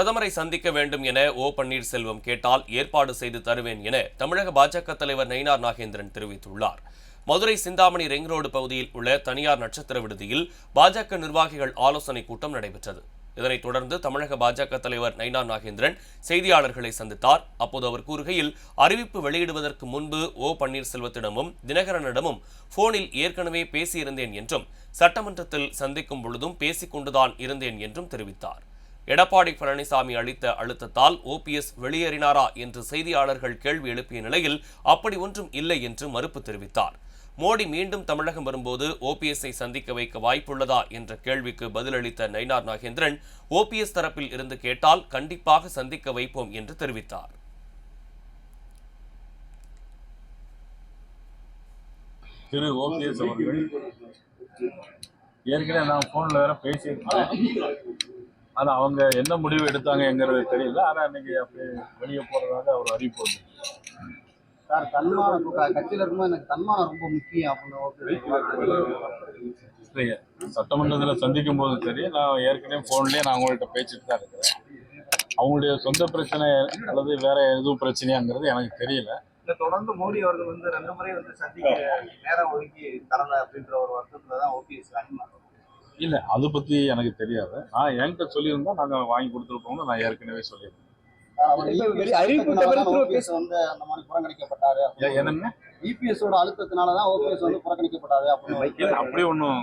பிரதமரை சந்திக்க வேண்டும் என ஓ பன்னீர்செல்வம் கேட்டால் ஏற்பாடு செய்து தருவேன் என தமிழக பாஜக தலைவர் நயினார் நாகேந்திரன் தெரிவித்துள்ளார். மதுரை சிந்தாமணி ரிங் ரோடு பகுதியில் உள்ள தனியார் நட்சத்திர விடுதியில் பாஜக நிர்வாகிகள் ஆலோசனை கூட்டம் நடைபெற்றது. இதனைத் தொடர்ந்து தமிழக பாஜக தலைவர் நயினார் நாகேந்திரன் செய்தியாளர்களை சந்தித்தார். அப்போது அவர் கூறுகையில் அறிவிப்பு வெளியிடுவதற்கு முன்பு ஓ பன்னீர்செல்வத்திடமும் தினகரனிடமும் போனில் ஏற்கனவே பேசியிருந்தேன் என்றும் சட்டமன்றத்தில் சந்திக்கும் பொழுதும் பேசிக்கொண்டுதான் இருந்தேன் என்றும் தெரிவித்தார். எடப்பாடி பழனிசாமி அளித்த அழுத்தத்தால் ஓபிஎஸ் வெளியேறினாரா என்று செய்தியாளர்கள் கேள்வி எழுப்பிய நிலையில் அப்படி ஒன்றும் இல்லை என்று மறுப்பு தெரிவித்தார். மோடி மீண்டும் தமிழகம் வரும்போது ஓபிஎஸ்ஐ சந்திக்க வைக்க வாய்ப்புள்ளதா என்ற கேள்விக்கு பதிலளித்த நயினார் நாகேந்திரன் ஓபிஎஸ் தரப்பில் இருந்து கேட்டால் கண்டிப்பாக சந்திக்க வைப்போம் என்று தெரிவித்தார். திரு ஓபிஎஸ் அவர்கள் ஏற்கனவே நான் போன்ல வேற பேசியிருக்கேன் ஆனால் அவங்க என்ன முடிவு எடுத்தாங்கங்கிறது தெரியல. ஆனால் இன்னைக்கு அப்படி வெளியே போகிறதாக அவர் அறிவிப்பு வந்து சார் தன்மானம் கட்சியில இருக்கும்போது எனக்கு தன்மானம் ரொம்ப முக்கியம் அப்படின்னு சட்டமன்றத்தில் சந்திக்கும் போதும் சரி நான் ஏற்கனவே ஃபோன்லேயே நான் அவங்கள்ட்ட பேசிட்டு தான் இருக்கிறேன். அவங்களுடைய சொந்த பிரச்சனை அல்லது வேற எதுவும் பிரச்சனையாங்கிறது எனக்கு தெரியல. தொடர்ந்து மோடி அவர்கள் வந்து ரெண்டு முறை வந்து சந்திக்க நேரம் ஒதுக்கி தரல அப்படின்ற ஒரு வருத்தத்துல தான் ஓபிஎஸ் அதிகமா இல்லை அதை பற்றி எனக்கு தெரியாது. நான் என்கிட்ட சொல்லியிருந்தா நாங்கள் வாங்கி கொடுத்துருப்போம்னு நான் ஏற்கனவே சொல்லியிருந்தேன். என்னங்க? இபிஎஸ் ஓட அழுத்தத்தினாலதான் ஓபிஎஸ் வந்து புறக்கணிக்கப்பட்டாரு அப்படின்னு அப்படி ஒன்றும்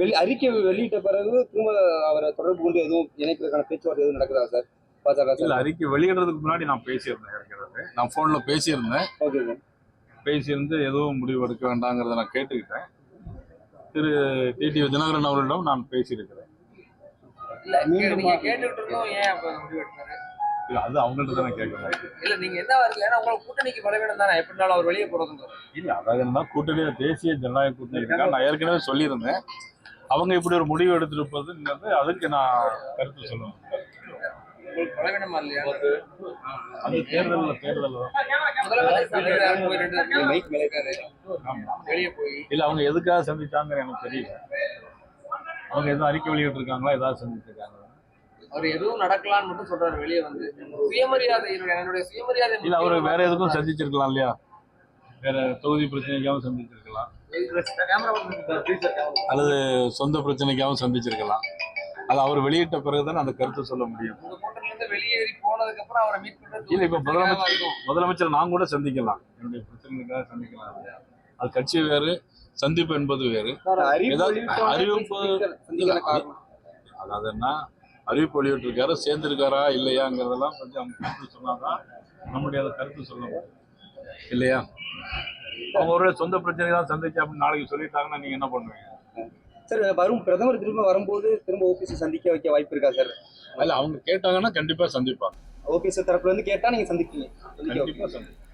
வெளி அறிக்கை வெளியிட்ட பிறகு திரும்ப அவரை தொடர்பு கொண்டு எதுவும் இணைக்கிறதுக்கான பேச்சுவார்த்தை எதுவும் நடக்குதா சார்? பாஜக அறிக்கை வெளியிடுறதுக்கு முன்னாடி நான் பேசியிருந்தேன் இருக்கிறது நான் ஃபோன்ல பேசியிருந்தேன். Okay sir. பேசியிருந்து எதுவும் முடிவு எடுக்க வேண்டாங்கிறத நான் கேட்டுக்கிட்டேன். திரு டிடி தினகரன் அவர்களிடம் நான் பேசியிருக்கிறேன். அது அவங்கள்ட்ட தானே கேட்கணும். இல்ல நீங்க என்ன வரல ஏன்னா உங்களை கூட்டணிக்கு பலவீனம் தானே எப்படினாலும் அவர் வெளியே போறதுங்க இல்ல அதாவது என்ன கூட்டணியில தேசிய ஜனநாயக கூட்டணி இருக்கா. நான் ஏற்கனவே சொல்லியிருந்தேன். அவங்க இப்படி ஒரு முடிவு எடுத்திருப்பதுங்கிறது அதுக்கு நான் கருத்து சொல்லணும் உங்களுக்கு பலவீனமா இல்லையா? அது தேர்தலில் தேர்தல் முதலமைச்சர் இல்ல அவங்க எதுக்காக சந்திச்சாங்கன்னு எனக்கு தெரியல. அவங்க எதுவும் அறிக்கை வெளியிட்டிருக்காங்களா? ஏதாவது சந்திச்சிருக்காங்களா? அவர் எதுவும் நடக்கலாம்னு மட்டும் சொல்றாரு வெளியே வந்து. சுயமரியாதை என்னுடைய என்னுடைய சுயமரியாதை இல்ல அவரு வேற எதுக்கும் சந்திச்சிருக்கலாம் இல்லையா? வேற தொகுதி பிரச்சனைக்காகவும் சந்திச்சிருக்கலாம். அல்லது சொந்த பிரச்சனைக்காகவும் சந்திச்சிருக்கலாம். அது அவர் வெளியிட்ட பிறகுதான் அந்த கருத்தை சொல்ல முடியும். இருந்து வெளியேறி போனதுக்கு அப்புறம் அவரை மீட் பண்றது இல்ல இப்ப முதலமைச்சர் இருக்கும். முதலமைச்சர் நான் கூட சந்திக்கலாம். என்னுடைய பிரச்சனைக்காக சந்திக்கலாம். அது கட்சி வேறு சந்திப்பு என்பது வேறு. அறிவிப்பு அதாவது என்ன? அறிவிப்பு வெளியிட்டிருக்காரு சேர்ந்திருக்காரா இல்லையாங்கிறதெல்லாம் கொஞ்சம் அவங்க கருத்து சொன்னாதான் நம்முடைய அதை கருத்து சொல்ல முடியும். இல்லையா? அவங்க ஒரு சொந்த பிரச்சனை தான் சந்திச்சு அப்படின்னு நாளைக்கு சொல்லிட்டாங்கன்னா நீங்க என்ன பண்ணுவீங்க? சார் வரும் பிரதமர் திரும்ப வரும்போது திரும்ப ஓபிஎஸ் சந்திக்க வைக்க வாய்ப்பு இருக்கா சார்? இல்ல அவங்க கேட்டாங்கன்னா கண்டிப்பா சந்திப்பாங்க. ஓபிஎஸ் தரப்புல இருந்து கேட்டா நீங்க சந்திப்பீங்க. சந்திக்க கண்டிப்பா சந்திப்பாங்க